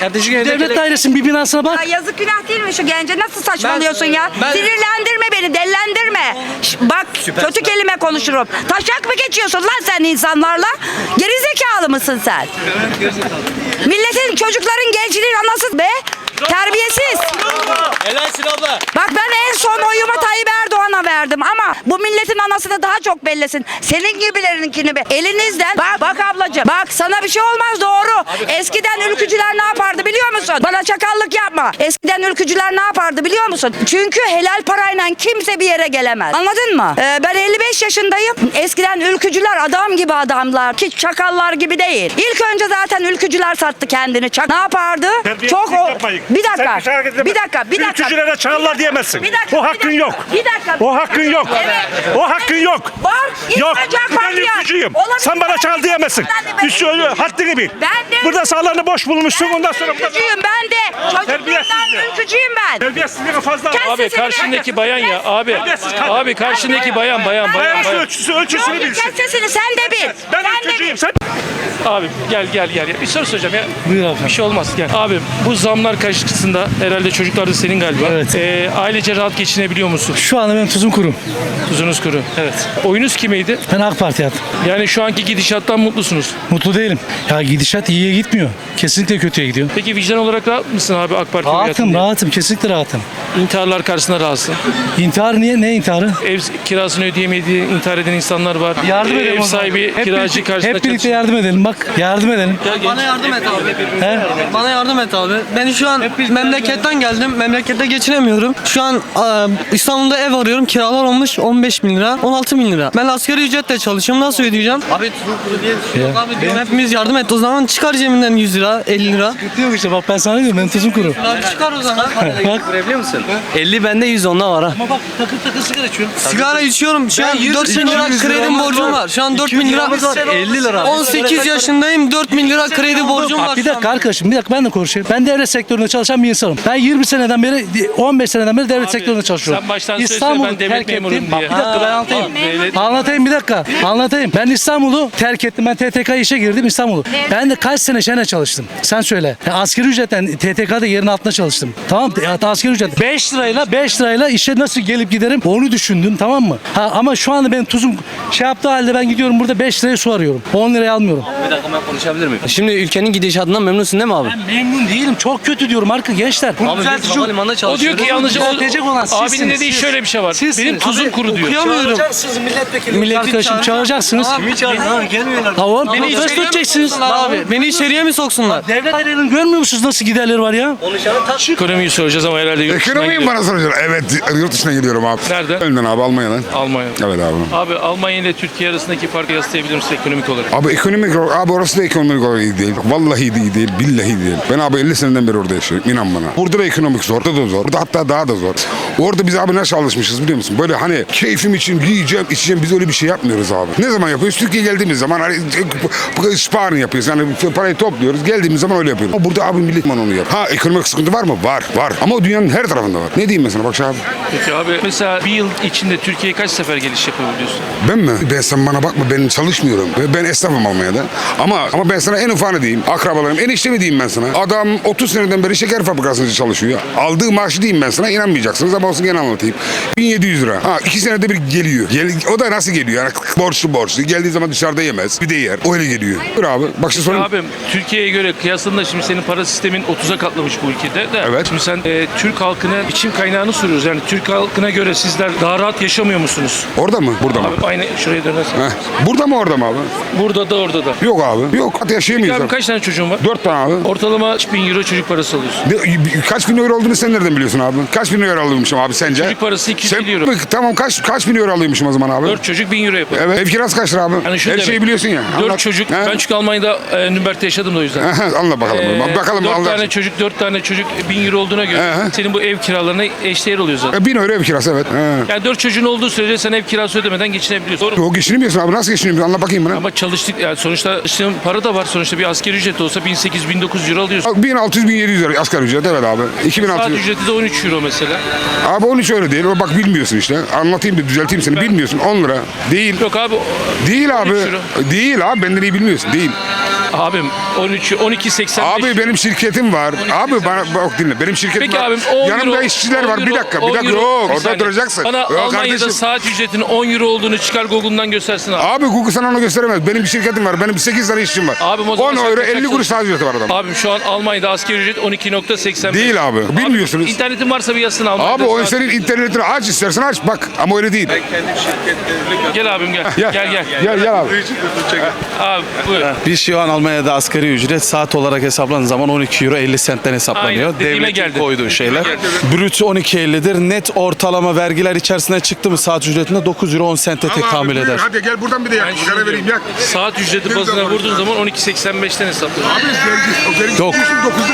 Ertesi gün evde Devlet dairesinin bir binasına bak. Ya yazık günah değil mi şu gence? Nasıl saçmalıyorsun Ben- ya? ben- Sinirlendirme beni, dellendirme. Şş, bak kötü kelime konuşurum. Taşak mı geçiyorsun lan sen insanlarla? Gerizekalı mısın sen? Milletin çocukların gençliğin anası be. Terbiyesiz. Helalsin abla. Bak ben en son oyumu Tayyip Erdoğan'a verdim ama bu milletin anasını daha çok bellesin. Senin gibilerinkini be. Elinizden bak bak ablacığım bak sana bir şey olmaz doğru. Eskiden ülkücüler ne yapardı biliyor musun? Bana çakallık yapma. Eskiden ülkücüler ne yapardı biliyor musun? Çünkü helal parayla kimse bir yere gelemez. Anladın mı? Ee, ben 55 yaşındayım. Eskiden ülkücüler adam gibi adamlar. Hiç çakallar gibi değil. İlk önce zaten ülkücüler sattı kendini. Çak ne yapardı? Çok o... yapmayın. Bir dakika. Sen bir hareket edemezsin. Bir dakika. Bir dakika. Ülkücülere çağırlar diyemezsin. Bir dakika, o bir hakkın dakika. yok. Bir dakika. O hakkın yok. Evet. O hakkın yok. Var. Yok. Ben ülkücüyüm. Sen bana çağır diyemezsin. Üstü öyle haddini bil. Ben de- Burada sağlarını boş bulmuşsun ondan sonra. Ülkücüyüm ben de. Çocukluğumdan ülkücüyüm ben. Terbiyesizliğe fazla. Abi karşındaki bayan ya abi. Abi karşındaki bayan bayan bayan bayan. ölçüsü ölçüsünü bilsin. Kes sesini sen de bil. Ben ülkücüyüm. Sen Abi gel gel gel. Bir soru soracağım ya. Buyur efendim. Bir şey olmaz gel. Abi bu zamlar karşısında herhalde çocuklar da senin galiba. Evet. Ee, ailece rahat geçinebiliyor musun? Şu anda benim tuzum kuru. Tuzunuz kuru. Evet. Oyunuz kimeydi? Ben AK Parti yaptım. Yani şu anki gidişattan mutlusunuz. Mutlu değilim. Ya gidişat iyiye gitmiyor. Kesinlikle kötüye gidiyor. Peki vicdan olarak rahat mısın abi AK Parti Rahatım, rahatım. Kesinlikle rahatım. İntiharlar karşısında rahatsın. İntihar niye? Ne intiharı? Ev kirasını ödeyemediği intihar eden insanlar var. Yardım edelim Ev sahibi Hep kiracı birlikte- karşısında Hep birlikte çatışıyor. yardım edelim. Bak yardım edelim. Bana yardım et abi. He? Bana yardım et abi. Ben şu an memleketten geldim. Memlekette geçinemiyorum. Şu an e, İstanbul'da ev arıyorum. Kiralar olmuş 15 bin lira, 16 bin lira. Ben asgari ücretle çalışıyorum. Nasıl ödeyeceğim? Abi kuru diye bir şey yok abi diyorum. Hepimiz yardım et. O zaman çıkar cebinden 100 lira, 50 lira. Yok işte bak ben sana diyorum benim tuzum kuru. Abi çıkar o zaman. Bak. Görebiliyor musun? 50 bende 100 onda var ha. Ama bak takır takır sigara içiyorum. Sigara içiyorum. Şu an yüz- 4 bin lira 200 kredi liramız borcum var. Şu an 4 bin 200 lira. liramız var, 50 lira. 18 yaşındayım. 4 bin lira kredi borcum var. Bir şu an. dakika arkadaşım bir dakika ben de konuşayım. Ben devlet sektöründe çalışan bir insanım. Ben 20 seneden beri 15 seneden beri devlet Abi, sektöründe çalışıyorum. sen baştan İstanbul'u ben devlet terk ettim. memuruyum Bak diye. bir dakika ben Ha, anlatayım. devlet- Anlatayım bir dakika. Anlatayım. Ben İstanbul'u terk ettim. Ben TTK işe girdim İstanbul'u. Ben de kaç sene şene çalıştım. Sen söyle. Ya asgari ücretten TTK'da yerin altında çalıştım. Tamam mı? Ya, asgari ücret. 5 lirayla 5 lirayla işe nasıl gelip giderim onu düşündüm tamam mı? Ha, ama şu anda benim tuzum şey yaptığı halde ben gidiyorum burada 5 liraya su arıyorum. 10 liraya almıyorum. Bir dakika ben konuşabilir miyim? Şimdi ülkenin gidişatından memnunsun değil mi abi? Ben memnun değilim. Çok kötü diyorum arka gençler. Bunu Abi biz havalimanında O diyor çalışıyoruz. ki yalnızca o, düzeltecek olan abinin sizsiniz, dediği siz. şöyle bir şey var. Sizsiniz. Benim tuzum Abi, kuru diyor. okuyamıyorum. Çağıracaksınız milletvekili. Milletvekili Arkadaşım çağır- çağıracaksınız. Kimi çağırdılar? Gelmiyorlar. Tamam. Beni içeriye mi soksunlar abi? Beni içeriye mi soksunlar? Devlet ayrılığını görmüyor musunuz nasıl giderleri var ya? Ekonomiyi soracağız ama herhalde yurt dışına Ekonomiyi mi gidiyor. bana soracaksın? Evet yurt dışına gidiyorum abi. Nerede? Önden abi Almanya'dan. Almanya. Evet abi. Abi Almanya ile Türkiye arasındaki farkı yaslayabilir misin ekonomik olarak? Abi ekonomik olarak- abi orası da ekonomik olarak iyi değil. Vallahi iyi değil, billahi değil. Ben abi 50 seneden beri orada yaşıyorum. İnan bana. Burada da ekonomik zor, orada da zor. Burada hatta daha da zor. Orada biz abi nasıl alışmışız biliyor musun? Böyle hani keyfim için yiyeceğim, içeceğim biz öyle bir şey yapmıyoruz abi. Ne zaman yapıyoruz? Türkiye'ye geldiğimiz zaman hani sparring yapıyoruz. Yani parayı topluyoruz. Geldiğimiz zaman öyle yapıyoruz. Ama burada abi millet onu yap. Ha ekonomik sıkıntı var mı? Var. Var. Ama o dünyanın her tarafında var. Ne diyeyim mesela bak abi. Peki abi mesela bir yıl içinde Türkiye'ye kaç sefer geliş yapabiliyorsun? Ben mi? Ben sen bana bakma ben çalışmıyorum. Ben esnafım Almanya'da. Ama ama ben sana en ufanı diyeyim. Akrabalarım eniştemi diyeyim ben sana. Adam 30 seneden beri şeker fabrikasında çalışıyor. Aldığı maaşı diyeyim ben sana inanmayacaksınız ama olsun gene anlatayım. 1700 lira. Ha iki senede bir geliyor. Gel, o da nasıl geliyor? Yani borçlu borçlu. Geldiği zaman dışarıda yemez. Bir de yer. Öyle geliyor. Dur abi. Bak şimdi sorayım. Abim Türkiye'ye göre kıyasında şimdi senin para sistemin 30'a katlamış bu ülkede de. Evet. Şimdi sen e, Türk halkına biçim kaynağını soruyoruz. Yani Türk halkına göre sizler daha rahat yaşamıyor musunuz? Orada mı? Burada mı? Abi aynı şuraya dönersen. Heh. Burada mı orada mı abi? Burada da orada da. Yok abi. Yok. Hatta yaşayamıyoruz. Abi abi. kaç tane çocuğun var? Dört tane abi. Ortalama 3000 euro çocuk parası alıyorsun. Ne- kaç bin euro olduğunu sen nereden biliyorsun abi? Kaç bin euro alıyormuşum abi sence? Çocuk parası 250 Sen- euro. Tamam kaç kaç bin euro alıyormuşum o zaman abi? 4 çocuk 1000 euro yapıyor. Evet. Ev kirası kaç lira abi? Yani şu Her demek, şeyi biliyorsun ya. 4 Anlat. çocuk. He? Ben çünkü Almanya'da e, Nürnberg'de yaşadım da o yüzden. Anla bakalım. Ee, bakalım 4 Allah tane çocuk 4 tane çocuk 1000 euro olduğuna göre Aha. senin bu ev kiralarına eşdeğer oluyor zaten. E, bin euro ev kirası evet. He. Yani 4 çocuğun olduğu sürece sen ev kirası ödemeden geçinebiliyorsun. Doğru mu? O geçinemiyorsun abi. Nasıl geçinemiyorsun? Anla bakayım bana. Ama çalıştık yani sonuçta çalıştığın para da var. Sonuçta bir askeri ücret olsa 1800-1900 euro alıyorsun. 1600-1700 lira asgari ücret evet abi. Saat 2600. ücreti de 13 euro mesela. Abi 13 öyle değil. Bak bilmiyorsun işte. Anlatayım da düzelteyim seni. Bilmiyorsun. 10 lira. Değil. Yok abi Değil abi. 13 euro. Değil abi. Benden iyi bilmiyorsun. Değil. Abim 13 12.85. Abi benim şirketim var. Abi bana bak dinle. Benim şirketim Peki var. abim 10 Yanımda euro, işçiler 10 var. Bir euro, dakika, 10 bir dakika. euro. Yok, Bir orada saniye. duracaksın. Bana Yok Almanya'da kardeşim. saat ücretinin 10 euro olduğunu çıkar Google'dan göstersin abi. Abi Google sana onu gösteremez. Benim bir şirketim var. Benim 8 tane işçim var. Abim o zaman 10 sen euro kaçak 50 kuruş saat ücreti var adam. Abim şu an Almanya'da asgari ücret 12.85. Değil abi. Bilmiyorsunuz. İnternetin varsa bir yazsın Almanya'da. Abi o saat- senin internetini aç istersen aç bak ama öyle değil. Gel abim gel. Gel. Gel gel. Gel gel abi. Abi buyur. Biz şu an Almanya'da asgari ücret saat olarak hesaplandığı zaman 12 euro 50 centten hesaplanıyor. Aynen, dediğime Devletin geldi. koyduğu şeyler. Dediğime Brüt 12.50'dir. Net ortalama vergiler içerisine çıktı mı saat ücretinde 9 euro 10 sente tekamül eder. Hadi gel buradan bir de yak. Ben Sigara vereyim yak. Saat ücreti bazına zaman vurduğun zaman 12.85'ten hesaplanıyor. Abi vergi, o vergi Yok.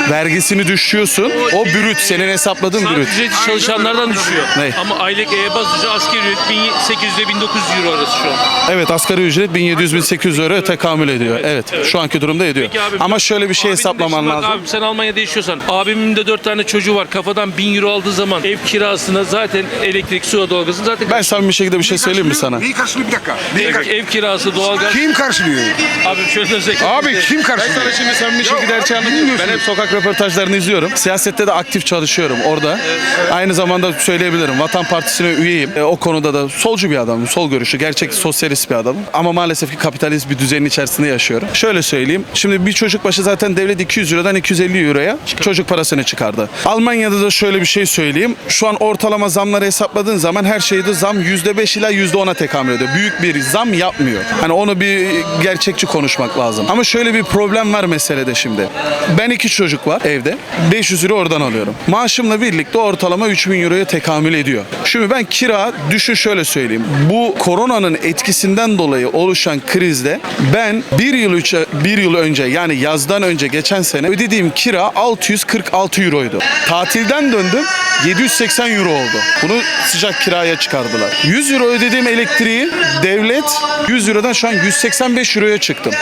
Vergisini düşüyorsun. O brüt senin hesapladığın Saat brüt. ücreti çalışanlardan düşüyor. Ne? Ama aylık e, baz ücreti asgari ücret 1800 ile 1900 euro arası şu an. Evet asgari ücret 1700-1800 euro tekamül ediyor. Evet, şu anki durumda ediyor. Peki abim, Ama şöyle bir şey abinin de hesaplaman şimdi bak lazım. Abim sen Almanya'da yaşıyorsan abimin de 4 tane çocuğu var. Kafadan 1000 euro aldığı zaman ev kirasına zaten elektrik, su, doğalgazını zaten Ben samimi bir şekilde bir şey söyleyeyim mi sana? Neyi karşılıyor bir dakika? Neyi ev, karşılıyor? ev kirası, doğalgaz. Kim karşılıyor? Abim şöyle özellikle. Abi kim Ben karşılıyor? sana şimdi samimi bir şekilde her şeyi anlatıyorum. Ben hep sokak röportajlarını izliyorum. Siyasette de aktif çalışıyorum orada. Aynı zamanda söyleyebilirim. Vatan Partisi'ne üyeyim. E, o konuda da solcu bir adamım. Sol görüşü. Gerçek sosyalist bir adamım. Ama maalesef ki kapitalist bir düzenin içerisinde yaşıyorum. Şöyle söyleyeyim. Şimdi bir çocuk başı zaten devlet 200 Euro'dan 250 Euro'ya çocuk parasını çıkardı. Almanya'da da şöyle bir şey söyleyeyim. Şu an ortalama zamları hesapladığın zaman her şeyde zam %5 ila %10'a tekamül ediyor. Büyük bir zam yapmıyor. Hani onu bir gerçekçi konuşmak lazım. Ama şöyle bir problem var meselede şimdi. Ben iki çocuk var evde. 500 euro oradan alıyorum. Maaşımla birlikte ortalama 3000 euroya tekamül ediyor. Şimdi ben kira düşün şöyle söyleyeyim. Bu koronanın etkisinden dolayı oluşan krizde ben bir yıl, üç, bir yıl önce yani yazdan önce geçen sene ödediğim kira 646 euroydu. Tatilden döndüm 780 euro oldu. Bunu sıcak kiraya çıkardılar. 100 euro ödediğim elektriği devlet 100 eurodan şu an 185 euroya çıktım.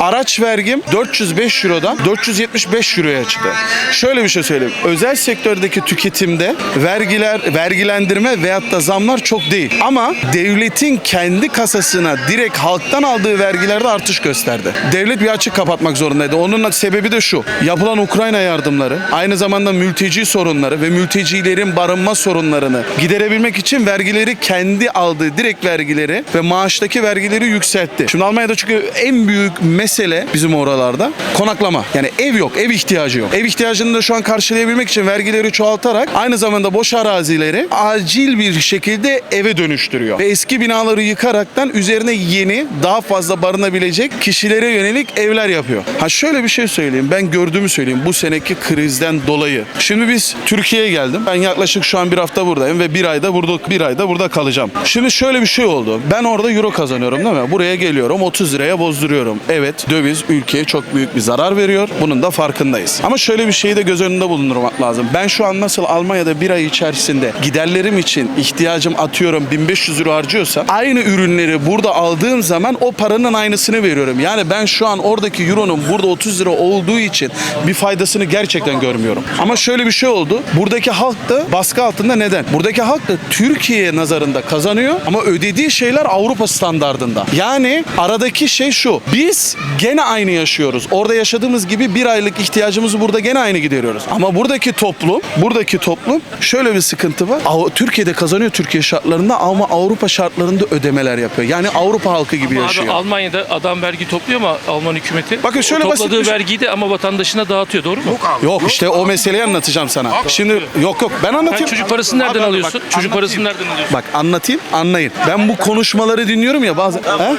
Araç vergim 405 Euro'dan 475 Euro'ya çıktı. Şöyle bir şey söyleyeyim. Özel sektördeki tüketimde vergiler, vergilendirme veyahut da zamlar çok değil. Ama devletin kendi kasasına direkt halktan aldığı vergilerde artış gösterdi. Devlet bir açık kapatmak zorundaydı. Onun sebebi de şu. Yapılan Ukrayna yardımları, aynı zamanda mülteci sorunları ve mültecilerin barınma sorunlarını giderebilmek için vergileri kendi aldığı direkt vergileri ve maaştaki vergileri yükseltti. Şimdi Almanya'da çünkü en büyük mesele bizim oralarda konaklama. Yani ev yok, ev ihtiyacı yok. Ev ihtiyacını da şu an karşılayabilmek için vergileri çoğaltarak aynı zamanda boş arazileri acil bir şekilde eve dönüştürüyor. Ve eski binaları yıkaraktan üzerine yeni, daha fazla barınabilecek kişilere yönelik evler yapıyor. Ha şöyle bir şey söyleyeyim. Ben gördüğümü söyleyeyim bu seneki krizden dolayı. Şimdi biz Türkiye'ye geldim. Ben yaklaşık şu an bir hafta buradayım ve bir ayda burada bir ayda burada kalacağım. Şimdi şöyle bir şey oldu. Ben orada euro kazanıyorum değil mi? Buraya geliyorum 30 liraya bozduruyorum. Evet döviz ülkeye çok büyük bir zarar veriyor. Bunun da farkındayız. Ama şöyle bir şeyi de göz önünde bulundurmak lazım. Ben şu an nasıl Almanya'da bir ay içerisinde giderlerim için ihtiyacım atıyorum 1500 euro harcıyorsam aynı ürünleri burada aldığım zaman o paranın aynısını veriyorum. Yani ben şu an oradaki euronun burada 30 lira olduğu için bir faydasını gerçekten görmüyorum. Ama şöyle bir şey oldu. Buradaki halk da baskı altında neden? Buradaki halk da Türkiye nazarında kazanıyor ama ödediği şeyler Avrupa standardında. Yani aradaki şey şu. Biz gene aynı yaşıyoruz. Orada yaşadığımız gibi bir aylık ihtiyacımızı burada gene aynı gideriyoruz. Ama buradaki toplum, buradaki toplum şöyle bir sıkıntı var. Türkiye'de kazanıyor Türkiye şartlarında ama Avrupa şartlarında ödemeler yapıyor. Yani Avrupa halkı gibi Ama abi yaşıyor. Almanya'da adam vergi topluyor mu Alman hükümeti? Bakın şöyle O basit topladığı bir şey- vergiyi de ama vatandaşına dağıtıyor doğru mu? Yok işte o meseleyi anlatacağım sana. Şimdi yok yok ben Sen anlatayım. çocuk parasını nereden Abi, abi, alıyorsun? bak, çocuk anlatayım. parasını nereden alıyorsun? Bak anlatayım anlayın. Ben bu konuşmaları dinliyorum ya bazen. He?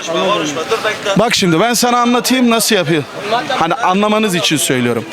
Bak şimdi ben sana anlatayım nasıl yapıyor. Hani anlamanız için söylüyorum.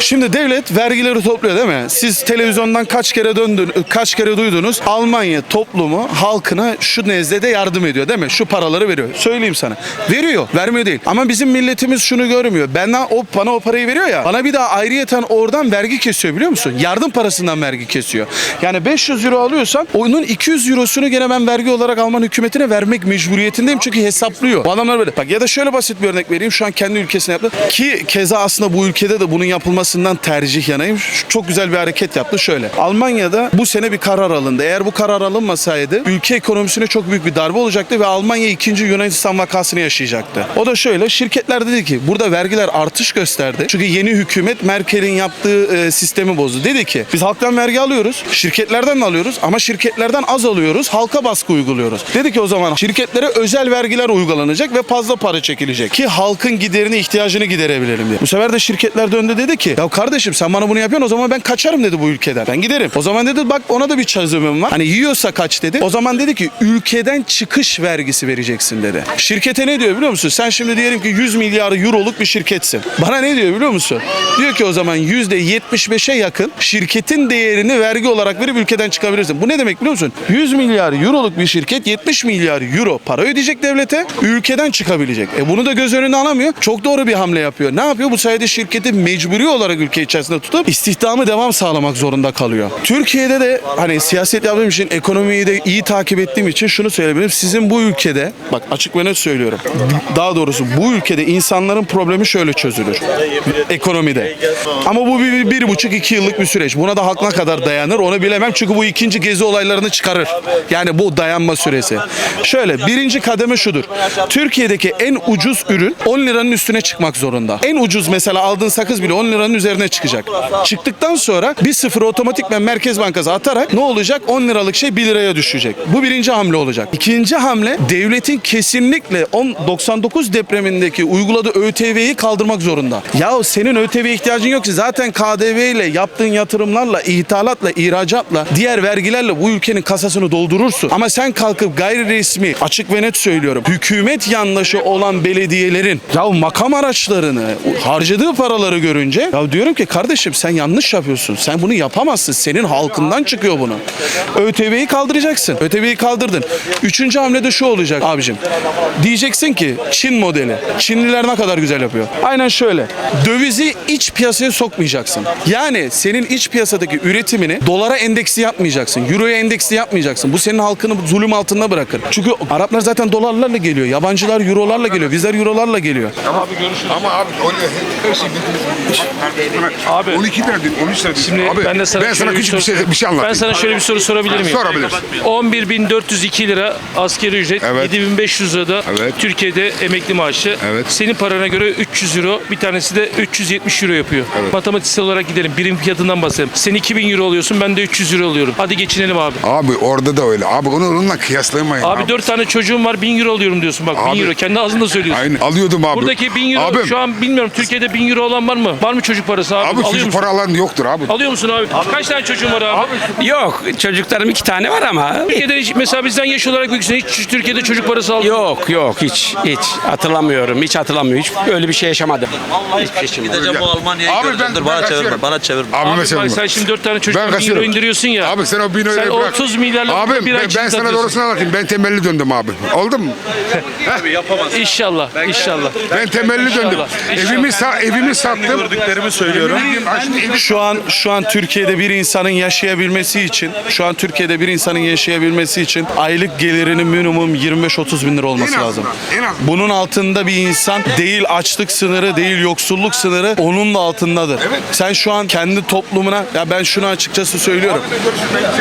Şimdi devlet vergileri topluyor değil mi? Siz televizyondan kaç kere döndün, kaç kere duydunuz? Almanya toplumu halkına şu nezdede yardım ediyor değil mi? Şu paraları veriyor. Söyleyeyim sana. Veriyor. Vermiyor değil. Ama bizim milletimiz şunu görmüyor. Benden o bana o parayı veriyor ya. Bana bir daha ayrıyeten oradan vergi kesiyor biliyor musun? Yardım parasından vergi kesiyor. Yani 500 euro alıyorsam onun 200 eurosunu gene ben vergi olarak Alman hükümetine vermek mecburiyetindeyim çünkü hesaplıyor. Bu adamlar böyle. Bak ya da şöyle basit bir örnek vereyim. Şu an kendi ülkesine yaptı. Ki keza aslında bu ülkede de bunun yapılması olmasından tercih yanayım. Çok güzel bir hareket yaptı şöyle. Almanya'da bu sene bir karar alındı. Eğer bu karar alınmasaydı ülke ekonomisine çok büyük bir darbe olacaktı ve Almanya ikinci Yunanistan vakasını yaşayacaktı. O da şöyle şirketler dedi ki burada vergiler artış gösterdi. Çünkü yeni hükümet Merkel'in yaptığı e, sistemi bozdu. Dedi ki biz halktan vergi alıyoruz, şirketlerden de alıyoruz ama şirketlerden az alıyoruz, halka baskı uyguluyoruz. Dedi ki o zaman şirketlere özel vergiler uygulanacak ve fazla para çekilecek ki halkın giderini, ihtiyacını giderebilelim diye. Bu sefer de şirketler döndü dedi ki ya kardeşim sen bana bunu yapıyorsun o zaman ben kaçarım dedi bu ülkeden. Ben giderim. O zaman dedi bak ona da bir çözümüm var. Hani yiyorsa kaç dedi. O zaman dedi ki ülkeden çıkış vergisi vereceksin dedi. Şirkete ne diyor biliyor musun? Sen şimdi diyelim ki 100 milyar euroluk bir şirketsin. Bana ne diyor biliyor musun? Diyor ki o zaman %75'e yakın şirketin değerini vergi olarak verip ülkeden çıkabilirsin. Bu ne demek biliyor musun? 100 milyar euroluk bir şirket 70 milyar euro para ödeyecek devlete ülkeden çıkabilecek. E bunu da göz önüne alamıyor. Çok doğru bir hamle yapıyor. Ne yapıyor? Bu sayede şirketi mecburi olarak ülke içerisinde tutup istihdamı devam sağlamak zorunda kalıyor. Türkiye'de de hani siyaset yaptığım için ekonomiyi de iyi takip ettiğim için şunu söyleyebilirim. Sizin bu ülkede bak açık ve net söylüyorum. Daha doğrusu bu ülkede insanların problemi şöyle çözülür. Ekonomide. Ama bu bir, bir buçuk iki yıllık bir süreç. Buna da halk ne kadar dayanır onu bilemem. Çünkü bu ikinci gezi olaylarını çıkarır. Yani bu dayanma süresi. Şöyle birinci kademe şudur. Türkiye'deki en ucuz ürün 10 liranın üstüne çıkmak zorunda. En ucuz mesela aldığın sakız bile 10 liranın üzerine çıkacak. Çıktıktan sonra bir sıfır otomatikmen Merkez Bankası atarak ne olacak? 10 liralık şey 1 liraya düşecek. Bu birinci hamle olacak. İkinci hamle devletin kesinlikle 10 99 depremindeki uyguladığı ÖTV'yi kaldırmak zorunda. Ya senin ÖTV'ye ihtiyacın yok ki zaten KDV ile yaptığın yatırımlarla, ithalatla, ihracatla, diğer vergilerle bu ülkenin kasasını doldurursun. Ama sen kalkıp gayri resmi, açık ve net söylüyorum. Hükümet yanlışı olan belediyelerin ya makam araçlarını, harcadığı paraları görünce ya diyorum ki kardeşim sen yanlış yapıyorsun. Sen bunu yapamazsın. Senin halkından çıkıyor bunu. ÖTV'yi kaldıracaksın. ÖTV'yi kaldırdın. Üçüncü hamle de şu olacak abicim. Diyeceksin ki Çin modeli. Çinliler ne kadar güzel yapıyor. Aynen şöyle. Dövizi iç piyasaya sokmayacaksın. Yani senin iç piyasadaki üretimini dolara endeksi yapmayacaksın. Euroya endeksi yapmayacaksın. Bu senin halkını zulüm altında bırakır. Çünkü Araplar zaten dolarlarla geliyor. Yabancılar eurolarla geliyor. Bizler eurolarla geliyor. Ama abi öyle her şey Abi. 12 liradır, 13 liradır. Şimdi abi, ben de sana, ben sana şöyle küçük bir soru- şey, bir şey Ben anlatayım. sana şöyle bir soru sorabilir miyim? Sorabilirsin. 11.402 lira askeri ücret, Evet. 7.500 lira da Evet. Türkiye'de emekli maaşı. Evet. Senin parana göre 300 euro, bir tanesi de 370 euro yapıyor. Matematiksel olarak gidelim. Birim fiyatından bahsedelim. Sen 2000 euro alıyorsun, ben de 300 euro alıyorum. Hadi geçinelim abi. Abi orada da öyle. Abi onu onunla kıyaslayamayın. Abi 4 tane çocuğum var 1000 euro alıyorum diyorsun bak 1000 Abi. euro kendi ağzında söylüyorsun. Aynen alıyordum abi. Buradaki 1000 euro Abim, şu an bilmiyorum Türkiye'de 1000 euro olan var mı? Var mı çocuk parası abi? Abi Alıyor çocuk musun? para alan yoktur abi. Alıyor musun abi? Kaç tane çocuğun var abi? Yok çocuklarım iki tane var ama Türkiye'de hiç, mesela bizden yaş olarak büyüksün. Hiç Türkiye'de çocuk parası aldın yok yok hiç hiç hatırlamıyorum hiç hatırlamıyorum hiç öyle bir şey yaşamadım. Hiçbir şey yaşamadım. Gideceğim bu Almanya'yı Abi göreceğim. ben- Dur ben bana çevirme. kaçıyorum. Bana çevirme. Abi, Abi bak sen şimdi 4 tane çocuk 1000 euro kaçıyorum. indiriyorsun ya. Abi sen o bin euroyu Sen bırak. 30 milyarlık Abi bir ay ben, ben çift sana atıyorsun. doğrusunu anlatayım. Ben temelli döndüm abi. Oldu mu? İnşallah, inşallah. Ben temelli döndüm. Evimi, sa evimi sattım. Gördüklerimi söylüyorum. Şu an şu an Türkiye'de bir insanın yaşayabilmesi için, şu an Türkiye'de bir insanın yaşayabilmesi için aylık gelirinin minimum 25-30 bin lira olması En lazım. en azından. Bunun altında bir insan değil açlık sınırı, değil yoksulluk sınırı onun da altındadır. Sen şu an kendi toplumuna, ya ben şunu açıkçası söylüyorum.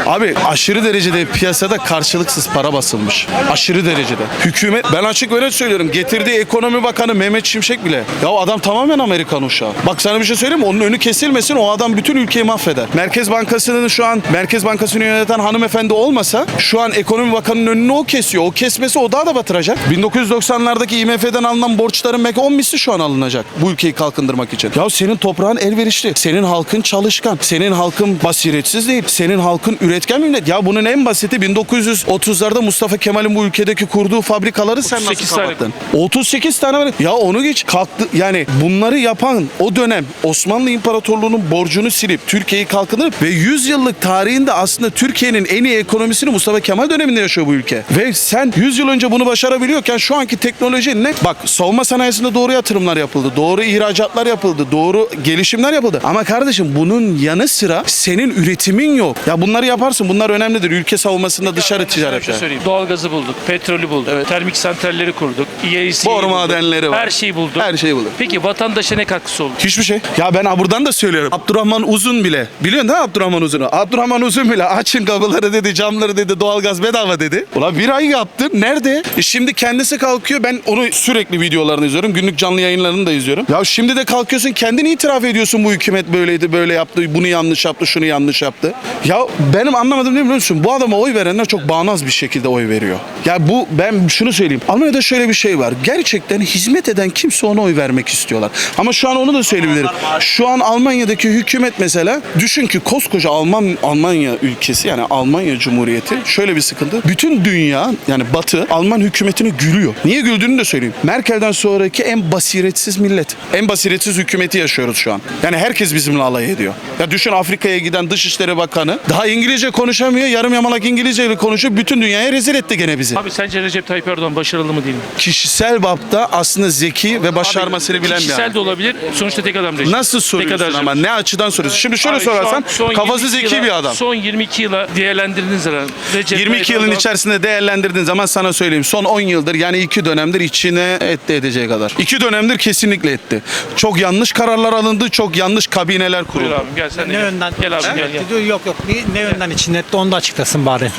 Abi aşırı derecede piyasada karşılıksız para basılmış. Aşırı derecede. Hükümet, ben açık ve net söylüyorum. Getirdiği ekonomi bakanı Mehmet Şimşek bile. Ya adam tamamen Amerikan uşağı. Bak sana bir şey söyleyeyim mi? Onun önü kesilmesin o adam bütün ülkeyi mahveder. Merkez Bankası'nın şu an Merkez Bankası'nı yöneten hanımefendi olmasa şu an ekonomi bakanının önünü o kesiyor. O kesmesi o daha da batıracak. 1990'lardaki IMF'den alınan borçların belki 10 misli şu an alınacak bu ülkeyi kalkındırmak için. Ya senin toprağın elverişli. Senin halkın çalışkan. Senin halkın basiretsiz değil. Senin halkın üretken millet. Ya bunun en basiti 1930'larda Mustafa Kemal'in bu ülkedeki kurduğu fabrikaları sen 38 nasıl tane. kapattın? 38 tane var. Ya onu geç kalktı. Yani bunları yapan o dönem Osmanlı İmparatorluğu'nun borcunu silip Türkiye'yi kalkındırıp ve 100 yıllık tarihinde aslında Türkiye'nin en iyi ekonomisini Mustafa Kemal döneminde yaşıyor bu ülke. Ve sen 100 yıl önce bunu başarabiliyorken şu anki teknoloji ne? Bak savunma sanayisinde doğru yatırımlar yapıldı. Doğru ihracatlar yapıldı. Doğru gelişimler yapıldı. Ama kardeşim bunun yanı sıra senin üretimin yok. Ya bunları yaparsın. Bunlar önemlidir. Ülke savunmasında dışarı ticarette. şey söyleyeyim. Doğalgazı bulduk, petrolü bulduk, termik santralleri kurduk, EAC'yi Bor bulduk. madenleri var. Her şeyi bulduk. Her şeyi bulduk. Peki vatandaşa ne katkısı oldu? Hiçbir şey. Ya ben buradan da söylüyorum. Abdurrahman Uzun bile. Biliyorsun değil mi Abdurrahman Uzun'u? Abdurrahman Uzun bile açın kapıları dedi, camları dedi, doğalgaz bedava dedi. Ulan bir ay yaptın. Nerede? E şimdi kendisi kalkıyor. Ben onu sürekli videolarını izliyorum. Günlük canlı yayınlarını da izliyorum. Ya şimdi de kalkıyorsun kendin itiraf ediyorsun bu hükümet böyleydi, böyle yaptı, bunu yanlış yaptı, şunu yanlış yaptı. Ya benim anlamadığım ne biliyor musun? Bu adama oy verenler çok bağnaz bir şekilde oy veriyor. Ya bu ben şunu söyleyeyim. Almanya'da şöyle bir şey var. Gerçekten hizmet eden kimse ona oy vermek istiyorlar. Ama şu an onu da söyleyebilirim. Şu an Almanya'daki hükümet mesela düşün ki koskoca Alman Almanya ülkesi yani Almanya Cumhuriyeti şöyle bir sıkıntı. Bütün dünya yani Batı Alman hükümetine gülüyor. Niye güldüğünü de söyleyeyim. Merkel'den sonraki en basiretsiz millet. En basiretsiz hükümeti yaşıyoruz şu an. Yani herkes bizimle alay ediyor. Ya düşün Afrika'ya giden Dışişleri Bakanı daha İngilizce konuşamıyor. Yarım yamalak İngilizce ile konuşup bütün dünyaya rezil etti gene bizi. Abi sence Recep Tayyip Erdoğan başarılı mı değil mi? Kişisel bapta aslında zeki ve başarmasını bilen bir Kişisel adam. de olabilir. Sonuçta tek adam Recep. Nasıl soruyorsun ama ne açıdan soruyorsun? Şimdi şöyle Abi şu an sorarsan son kafası 22 zeki yıla- bir adam. Son 22 yıla değerlendirdiğiniz zaman Recep 22 Tayyip yılın Erdoğan- içerisinde değerlendirdiğin zaman sana söyleyeyim. Son 10 yıldır yani 2 dönemdir içine etti edeceği kadar. 2 dönemdir kesinlikle etti. Çok yanlış kararlar alındı. Çok yanlış kabineler Buyur kuruldu. abim gel sen de Ne gel. yönden? Gel abi gel gel. Yok yok. Ne, ne yönden için etti onu da açıklasın bari.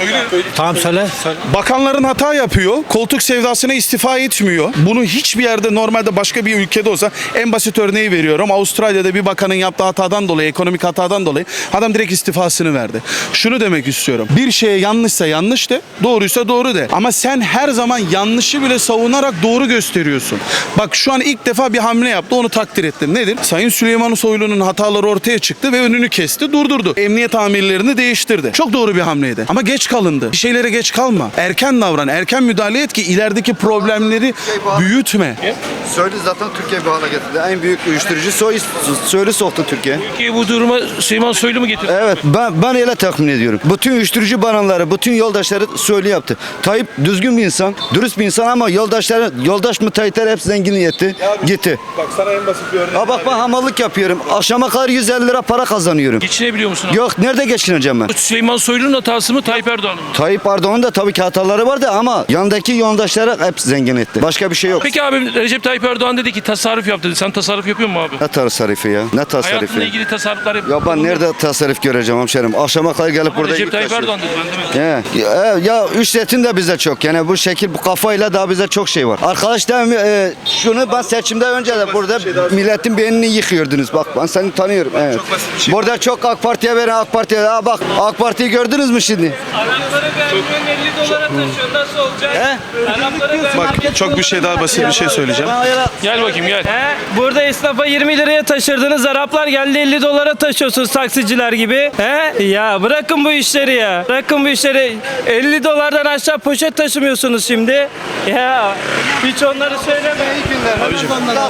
Tamam söyle. söyle. Bakanların hata yapıyor. Koltuk sevdasına istifa etmiyor. Bunu hiçbir yerde normalde başka bir ülkede olsa en basit örneği veriyorum. Avustralya'da bir bakanın yaptığı hatadan dolayı, ekonomik hatadan dolayı adam direkt istifasını verdi. Şunu demek istiyorum. Bir şeye yanlışsa yanlış de, doğruysa doğru de. Ama sen her zaman yanlışı bile savunarak doğru gösteriyorsun. Bak şu an ilk defa bir hamle yaptı. Onu takdir ettim. Nedir? Sayın Süleyman Soylu'nun hataları ortaya çıktı ve önünü kesti, durdurdu. Emniyet amirlerini değiştirdi. Çok doğru bir hamleydi. Ama geç kalındı. Bir şeylere geç kalma. Erken davran, erken müdahale et ki ilerideki problemleri büyütme. Söyle zaten Türkiye bu hale getirdi. En büyük uyuşturucu soy, söyle soktu Türkiye. Ki bu duruma Süleyman Soylu mu getirdi? Evet ben, ben öyle tahmin ediyorum. Bütün uyuşturucu baranları, bütün yoldaşları söyle yaptı. Tayyip düzgün bir insan, dürüst bir insan ama yoldaşları, yoldaş müteahhitler hep zengin etti, gitti. Bak sana en basit bir örnek. Ha bak ben hamallık yapıyorum. Akşama kadar 150 lira para kazanıyorum. Geçinebiliyor musun? abi? Yok nerede geçineceğim ben? Süleyman Soylu'nun hatası mı Tayyip Erdoğan'ın mı? Tayyip Erdoğan'ın da tabii ki hataları vardı ama yandaki yoldaşları hep zengin etti. Başka bir şey yok. Peki abi Recep Tayyip Erdoğan dedi ki tasarruf yap dedi. Sen tasarruf yapıyor musun abi? Ne tasarrufu ya? Ne tasarrufu? Hayatınla ilgili tasarruflar yap. Ya ben nerede tasarruf göreceğim hemşerim? Akşama kadar gelip burada Recep yük Tayyip taşıyorum. Erdoğan dedi ben demedim. He. Ya, ya ücretin de bize çok. Yani bu şekil bu kafayla daha bize çok şey var. Arkadaşlar e, şunu ben seçimden önce de burada milletin beynini yıkıyordunuz. Bak ben seni tanıyorum. Evet. Burada çok AK Parti'ye veren AK Parti'ye. Ha bak AK Parti'yi gördünüz mü şimdi? He? Bak çok bir şey daha basit bir şey söyleyeceğim. Gel bakayım gel. He? Burada esnafa 20 liraya taşırdınız. Araplar geldi 50 dolara taşıyorsunuz taksiciler gibi. He? Ya bırakın bu işleri ya. Bırakın bu işleri. 50 dolardan aşağı poşet taşımıyorsunuz şimdi. Ya hiç onları söylemeyin.